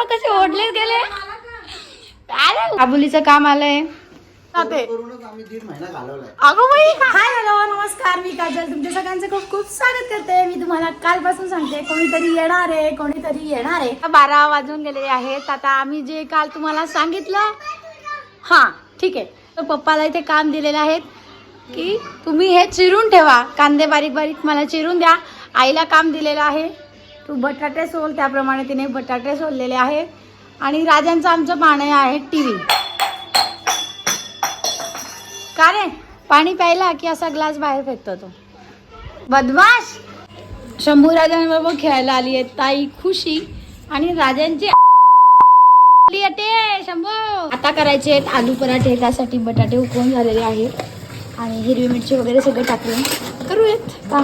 आप्पा कसे ओढले गेले? अरे आबुलीचं काम आलंय. अगं बाई हाय हॅलो नमस्कार मी काजल. तुमच्या सगळ्यांचं खूप खूप स्वागत करते. मी तुम्हाला कालपासून सांगते कोणीतरी येणार आहे कोणीतरी येणार आहे. बारा वाजून गेलेले आहेत. आता आम्ही जे काल तुम्हाला सांगितलं हा ठीक आहे. तर पप्पाला इथे काम दिलेलं आहेत की तुम्ही हे चिरून ठेवा. कांदे बारीक बारीक मला चिरून द्या. आईला काम दिलेलं आहे. तू बटाटे सोल त्याप्रमाणे तिने बटाटे सोललेले आहेत. आणि राजांचं आमचं पाणी आहे टी व्ही का रे? पाणी प्यायला की असा ग्लास बाहेर फेकतो तो? बदमाश! शंभू राजांबरोबर खेळायला आली आहे ताई खुशी. आणि राजांची शंभू! आता करायचे आहेत आलू पराठे त्यासाठी बटाटे उकळून झालेले आहेत. आणि हिरवी मिरची वगैरे सगळे टाकून करूयात. का?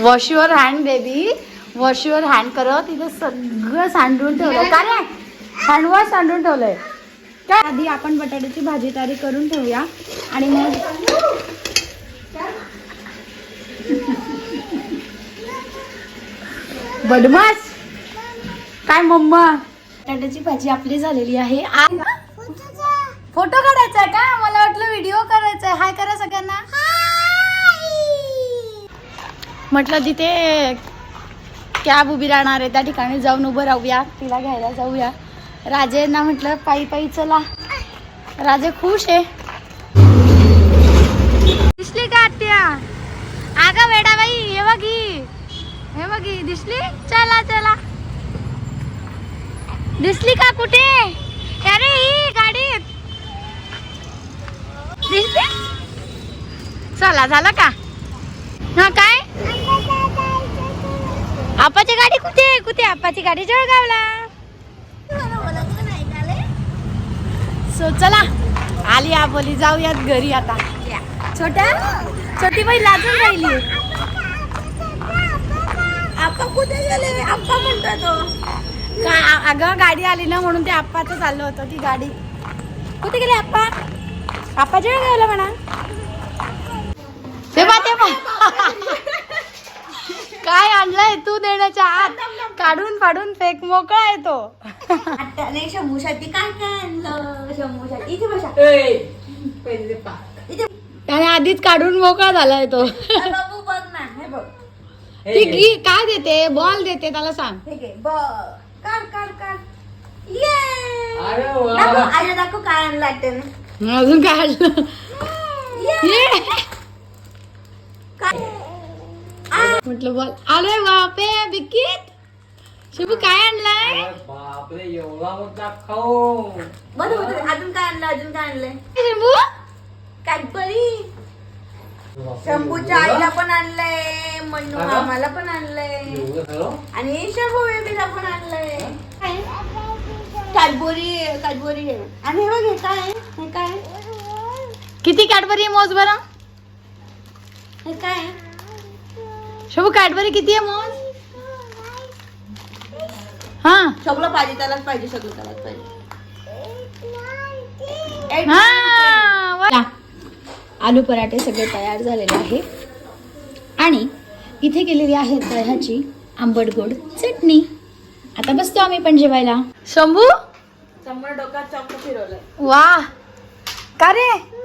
Wash your hand baby wash your hand करत. तिथे सगळं सांडून ठेवलं का रे? हँडवॉश सांडून ठेवलंय. काय? आधी आपण बटाट्याची भाजी तयारी करून ठेवूया. आणि मग बदमाश! काय मम्मा? बटाट्याची भाजी आपली झालेली आहे. फोटो काढायचा आहे का? मला वाटलं व्हिडिओ करायचा आहे हाय करा सगळ्यांना. म्हटलं तिथे कॅब उभी राहणार आहे त्या ठिकाणी जाऊन उभं राहूया तिला घ्यायला जाऊया. राजेंना म्हटलं पायी पायी चला. राजे खुश आहे. दिसली का आत्या? आगा वेडा बाई हे बघी हे. बघी दिसली? चला चला. दिसली का कुठे? अरे ही गाडीत. दिसली? चला झालं का? हा काय? आपाची गाडी कुठे आहे? कुठे आपाची गाडी जळगावला. सो चला. आली आबोली. जाऊयात घरी आता. छोट्या छोटी बाई लाजून राहिली. आप्पा कुठे गेले? आप्पा म्हणतो तो. का अगं गाडी आली ना म्हणून ते आप्पाचं चाललं होतं ती गाडी. कुठे गेले आप्पा? आप्पा जळगावला म्हणा. ते पा ते पा काय आणलंय तू देण्याच्या आत? काढून फाडून फेक मोकळा आहे तो. नाही शंभूसाठी काय काय आणलं? शंभूसाठी इथे बसा. इथे त्याने आधीच काढून मोकळा झालाय तो. अरे बाबू बघ ना. हे बघ. ती काय देते? बॉल देते त्याला सांग. ठीक आहे बघ. काढ काढ काढ. ये दाखव आजा दाखव काय आणलं त्याने अजून काय आणलं? ये. म्हटलं बॉल. अरे बापे बिकीत शिबू काय आणलाय? बापरे एवढा मोठा खाऊ. बरं होतं अजून काय आणलं अजून काय आणलंय? शिबू? कॅडबरी शंभूच्या आईला पण आणलंय मन्नू. मामाला पण आणलंय? आणि शंभू बेबीला पण आणलंय. कॅडबरी कॅडबरी आहे आणि हे बघ हे काय आहे? हे काय? किती कॅडबरी आहे मोज बरं हे काय शबू कॅडबरी किती आहे मोज हा. सगळं पाहिजे त्यालाच पाहिजे सगळं त्यालाच पाहिजे. हा. वा- आलू पराठे सगळे तयार झालेले आहे आणि इथे केलेली आहे दह्याची आंबट गोड चटणी. आता बसतो आम्ही पण जेवायला. शंभू? शंभर डोक्यात फिरवलंय. वा. का रे?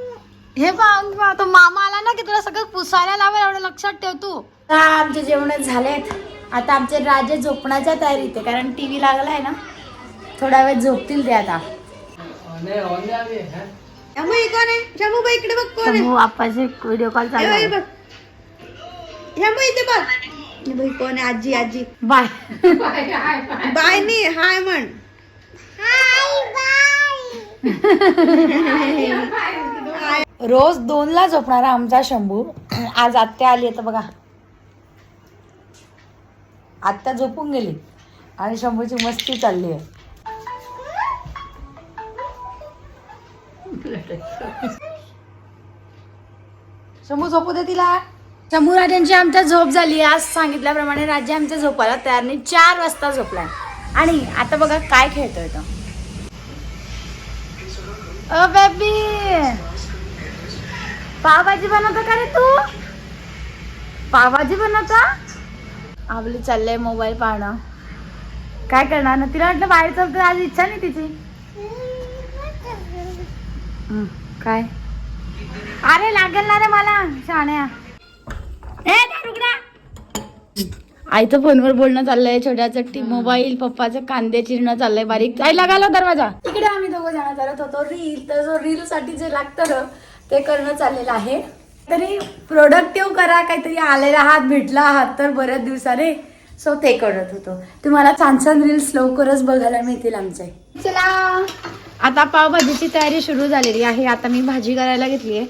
हे पाहून पहा, तो मामा आला ना की तुला सगळं पुसायला लावेल एवढं लक्षात ठेव तू. आता आमचे जेवण झालेत? आता आमचे राजे झोपण्याच्या तयारीत आहे कारण टीव्ही लागलाय ना. थोडा वेळ झोपतील ते आता. इकडे बघ कोण व्हिडिओ कॉल चालू आहे. बघ. इथे बघ. हे बाई कोण आहे? आजी आजी. बाय. बाय नाही हाय म्हण. रोज दोनला झोपणारा आमचा शंभू. आज आत्या आली आहे तर बघा. आत्ता झोपून गेली. आणि शंभूची मस्ती चालली आहे. शंभू झोपू दे तिला. शंभू राजांची आमच्या झोप झाली आज सांगितल्याप्रमाणे राज्य आमच्या झोपायला तयार नाही. चार वाजता झोपलाय. आणि आता बघा काय खेळतोय तो. अ बेबी पावभाजी बनवतो का रे तू? पावभाजी बनवता? आपली चाललंय मोबाईल पाहणं. काय करणार? ना तिला वाटलं बाहेर चलतं आज इच्छा नाही तिची. काय? अरे लागेल ना रे मला शाण्या. ए आईचं फोनवर बोलणं चाललंय छोट्या चट्टी मोबाईल पप्पाचं कांदे चिरणं चाललंय बारीक. आई लगालो दरवाजा. इकडे आम्ही दोघं जण करत होतो रील तर जो रील साठी जे लागतं ते करणं चाललेलं आहे. तरी प्रोडक्टिव्ह करा काहीतरी आलेला आहात भेटला आहात तर बऱ्याच दिवसाने. सो ते करत होतो. तुम्हाला छान छान रील्स लवकरच बघायला मिळतील आमचे. चला. आता पावभाजीची तयारी सुरू झालेली आहे. आता मी भाजी करायला घेतली आहे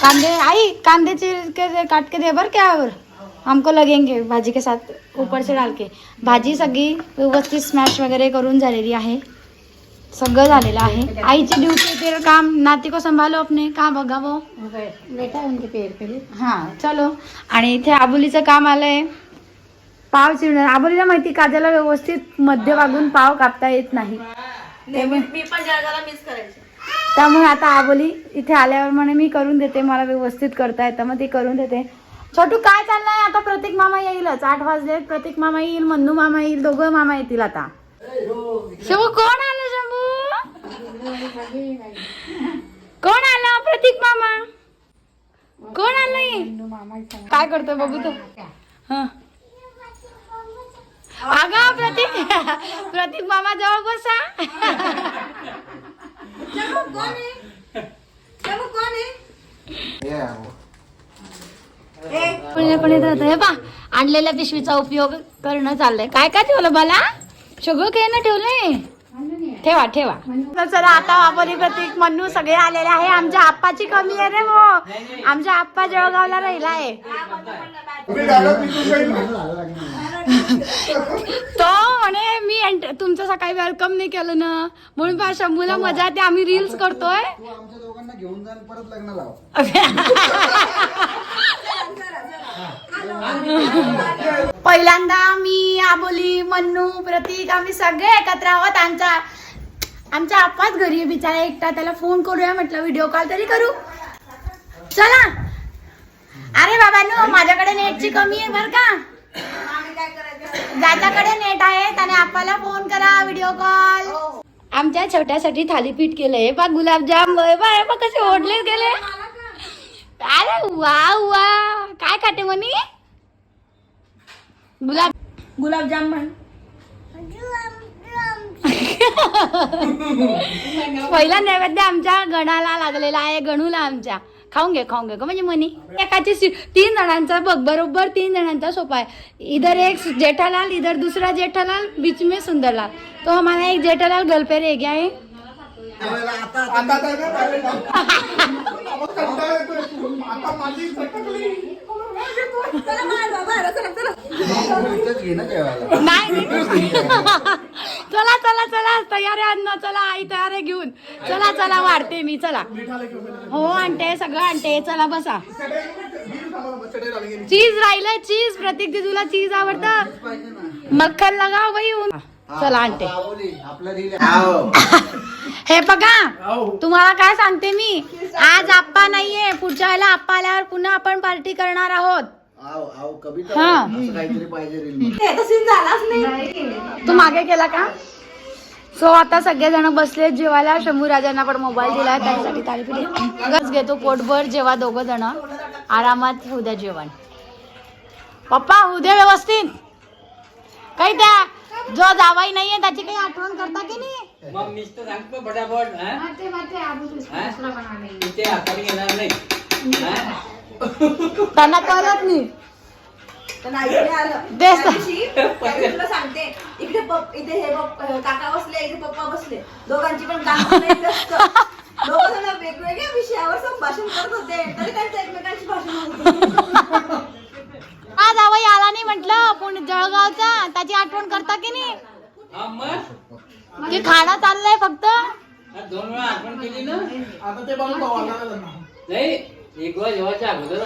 कांदे आई कांदे चीर के दे काट के दे बर क्या और हमको लगेंगे भाजी के साथ ऊपर से डाल के भाजी सगळी व्यवस्थित स्मॅश वगैरे करून झालेली आहे. सगळं झालेलं आहे. आईची ड्युटी तेरा काम नाती को संभालो अपने. का बघा वो? बेटा उनके पेड़ पे हा चलो. आणि इथे आबोलीचं काम आलंय. पाव चिरणार. आबोलीला माहिती काजाला व्यवस्थित मध्य वागून पाव कापता येत नाही. मी पण जळगावला मिस करायचे. त्यामुळे आता आबोली इथे आल्यावर म्हणे मी करून देते मला व्यवस्थित करता येतं. मग ती करून देते. छोटू काय चाललंय? आता प्रतीक मामा येईलच. आठ वाजले प्रतीक मामा येईल मन्नू मामा येईल दोघं मामा येतील आता. शंभू कोण आलं कोण आलं? प्रतीक मामा. कोण आलंय काय करतोय बघू तो. हा. अगं प्रतीक प्रतीक मामा जवळ बसा. है. है. हे हे आणलेल्या पिशवीचा उपयोग करणं चाललंय. काय काय ठेवलं मला सगळं काही ना ठेवलंय? ठेवा ठेवा. तर चला आता वापरी प्रतीक मन्नू सगळे आलेले आहे. आमच्या आप्पाची कमी आहे रे वो आमच्या आप्पा जळगावला राहिला आहे. तो म्हणे मी एंट- तुमचं सकाळी वेलकम नाही केलं ना. म्हणून पहा शंभूला मजा येते. आम्ही रील्स करतोय. तू आमच्या दोघांना घेऊन जा आणि परत लग्न लाव. पहिल्यांदा मी आबोली मन्नू प्रतीक आम्ही सगळे एकत्र आहोत. आमच्या आमच्या आपाच घरी आहे बिचारा एकटा. त्याला फोन करूया म्हटलं व्हिडिओ कॉल तरी करू. चला. अरे बाबांनो माझ्याकडे नेटची कमी आहे बर का? ज्याच्याकडे नेट आहे त्याने आप्पाला फोन करा व्हिडिओ कॉल आमच्या छोट्यासाठी थालीपीठ केलंय. बा गुलाबजाम. बा बा बा कसे ओढले गेले. अरे वा वा. काय खाते म्हणी गुलाब गुलाबजाम म्हण. पहिला नैवेद्य आमच्या गणाला लागलेला आहे गणूला आमच्या खाऊन घे खाऊन घे म्हणजे मनी एकाची सी- तीन जणांचा बघ बरोबर तीन जणांचा सोपा आहे इधर एक जेठालाल इधर दुसरा जेठालाल बीच में सुंदरलाल तो हमारा एक जेठालाल गल पे रह गया है नाही चला चला चला तयार आहे अन्न चला आई तयार आहे घेऊन. चला चला वाढते मी चला. हो आणते सगळं आणते चला बसा. चीज राहिलंय चीज. प्रत्येक दिदूला चीज आवडतं. मक्खन लगाव बाई चला आणते हे बघा तुम्हाला काय सांगते मी? आज आप्पा नाहीये. पुढच्या वेळेला आप्पा आल्यावर पुन्हा आपण पार्टी करणार आहोत. हा. सीन झालाच नाही. तू मागे केला का? सो आता सगळेजण बसले जेवायला. शंभू राजांना पण मोबाईल दिलाय त्यासाठी तारीफ घेतो पोटभर जेवा दोघं जण आरामात होऊ द्या जेवण. पप्पा होऊ द्या व्यवस्थित. काही त्या जो जावाई नाहीये त्याची काही आठवण करता की नाही? त्यांना कळत नाही. तेच तर. तुला सांगते इकडे पप इथे हे पप- काका बसले इथे पप्पा बसले. दोघांची पण काम वेगवेगळ्या विषयावर संभाषण करत होते तरी त्यांचं एकमेकांची भाषण होत होती. हा जावई आला नाही म्हटलं पुणे जळगावचा त्याची आठवण करता की नाही? हा, मग? की खाणं चाललंय फक्त? दोन वेळा आठवण केली ना? नाही एक वेळा अगोदर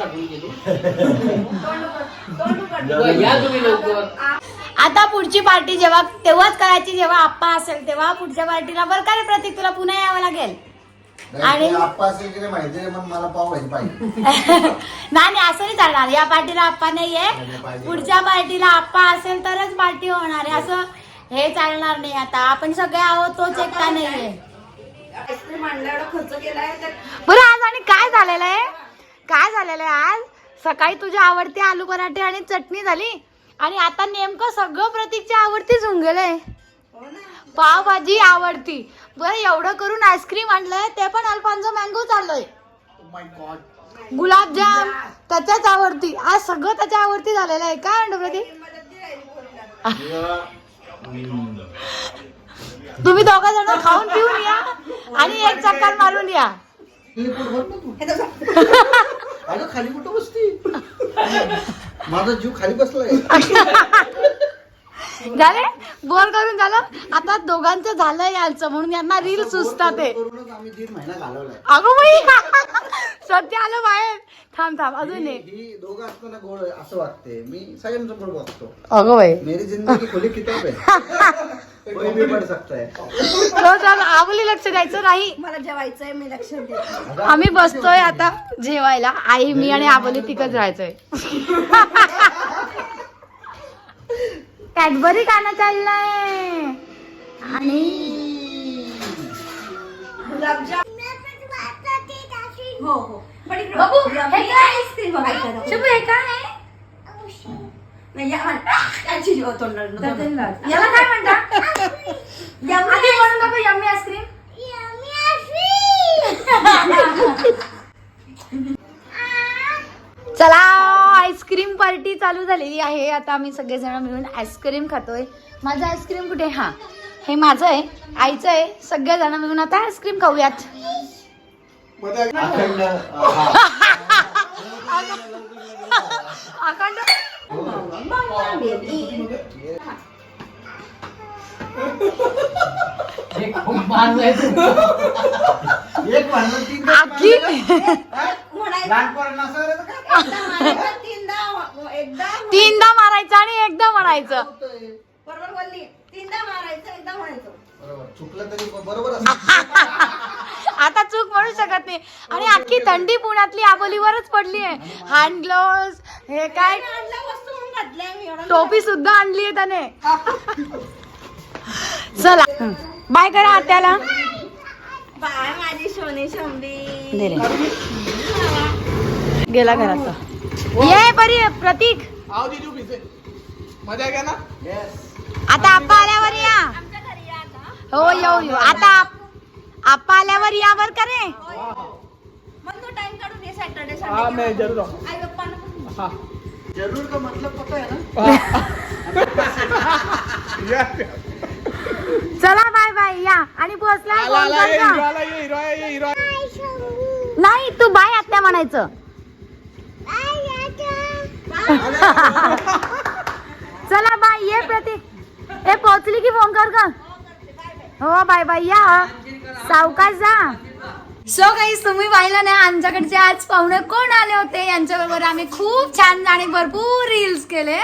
या तुम्ही लवकर. आता पुढची पार्टी जेव्हा तेव्हाच करायची जेव्हा आप्पा असेल तेव्हा पुढच्या पार्टीला बरं का रे प्रतीक तुला पुन्हा यावं लागेल? आणि आणि आप्पा असेल की नाही नाही नाही नाही असं नाही चालणार. या पार्टीला आप्पा नाहीये. पाहिजे. पुढच्या पार्टीला आप्पा असेल तरच पार्टी होणार आहे. असं हे चालणार नाही आता. आपण सगळे आहोत तोच एकटा नाहीये. बरं आज आणि काय झालेलं आहे? काय झालेलं आहे आज? सकाळी तुझी आवडती आलू पराठे आणि चटणी झाली. आणि आता नेमकं सगळं प्रतीकची आवडतीच होऊन गेलंय. हो ना. पावभाजी आवडती. बरं एवढं करून आईस्क्रीम आणलंय ते पण अल्फान्सो मँगो चाललोय. माय गॉड गुलाबजाम त्याच्याच आवडती. आज सगळं त्याच्या आवडती झालेलं आहे. काय म्हणतो प्रतीक मदत नाही राहिली पोरीला. तुम्ही दोघं जण खाऊन पिऊन या आणि एक चक्कर मारून या. हे. अगं खाली कुठं बसती? माझा जीव खाली बसलाय. झाले? बोर करून झालं? आता दोघांचं झालं यांचं म्हणून यांना रील सुचतात ते. करूनच आम्ही दीड महिना घालवलाय. अगो बाई सत्य आलं बाहेर. थांब थांब अजून ही एक. ही दोघं असताना गोड असं वाटते मी बघतो. अगो बाई. मेरी जिंदगी खुली किताब है कोई भी पढ़ सकता है। तो चल आवली लक्ष द्यायचं नाही. मला जेवायचंय मी लक्ष देते. आम्ही बसतोय आता जेवायला. आई मी आणि आबोली तिकच राहायचंय. कॅडबरी खाणं चाललंय. आणि गुलाबजाम हो हो. पण इकडं बाबू, गुलाब- हे काय? आईस्क्रीम बघा. शुभ हे काय आहे? नाही, या आण. यांची जीव तोंडाला नको. काय म्हणतात आधी म्हणून नको यम्मी आईस्क्रीम चला आईस्क्रीम पार्टी चालू झालेली आहे. आता आम्ही सगळेजण मिळून आईस्क्रीम खातोय. माझं आईस्क्रीम कुठे? आहे? हा. हे माझं आहे. आईचं आहे. सगळेजण मिळून आता आईस्क्रीम खाऊयात. अखंड एक तीन आखी? असं का? म्हणायचं, तीनदा एकदा तीनदा मारायचं आणि एकदा म्हणायचं. होतंय. बरोबर बोलली. तीनदा मारायचं एकदा म्हणायचं. बरोबर. चुकलं तरी बरोबर असं आता चूक म्हणू शकत नाही. आणि अख्खी थंडी पुण्यातली आबोलीवरच पडली आहे हँड ग्लोव्स हे काय? आणल्या वस्तू म्हणून घातल्या मी एवढं टोपी सुद्धा आणली आहे त्याने. चला. बाय करा आत्याला. बाय माझी सोनी शंभी दे रे. गेला घरात ये परी प्रतीक. आओ दीदी पीछे मजा आ गया ना? Yes. आता आप्पा आल्यावर या. आमच्या घरी या आता. हो येऊ येऊ आता आप- आप्पा आल्यावर या बर का रे? मग तू टाइम काढून ये सॅटर्डे हाँ मैं जरूर आऊँ आई पप्पांना पण. हाँ. जरूर का मतलब पता है ना. चला बाय बाय या आणि पोहोचला आला फोन आला कर ये का? हीरो आला ये हीरो आया ये हीरो आया. नाही तू बाय आत्या म्हणायचं. चला बाय ये प्रतीक ए पोहोचली की फोन कर का हो बाय बाय या. सावकाश जा. सो काही तुम्ही पाहिलं ना आमच्याकडचे आज पाहुणे कोण आले होते? यांच्याबरोबर आम्ही खूप छान आणि भरपूर रील्स केले.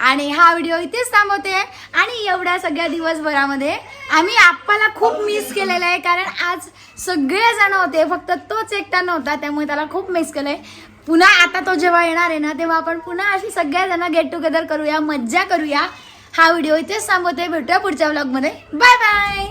आणि हा व्हिडिओ इथेच थांबवते. आणि एवढ्या सगळ्या दिवसभरामध्ये आम्ही आप्पाला खूप मिस केलेलं आहे. कारण आज सगळेजण होते फक्त तोच एकटा नव्हता त्यामुळे त्याला खूप मिस केलं आहे पुन्हा आता तो जेव्हा येणार आहे ना तेव्हा आपण पुन्हा अशी सगळ्याजण गेट टुगेदर करूया मज्जा करूया. हा व्हिडिओ इथेच थांबवते. भेटूया पुढच्या ब्लॉगमध्ये बाय बाय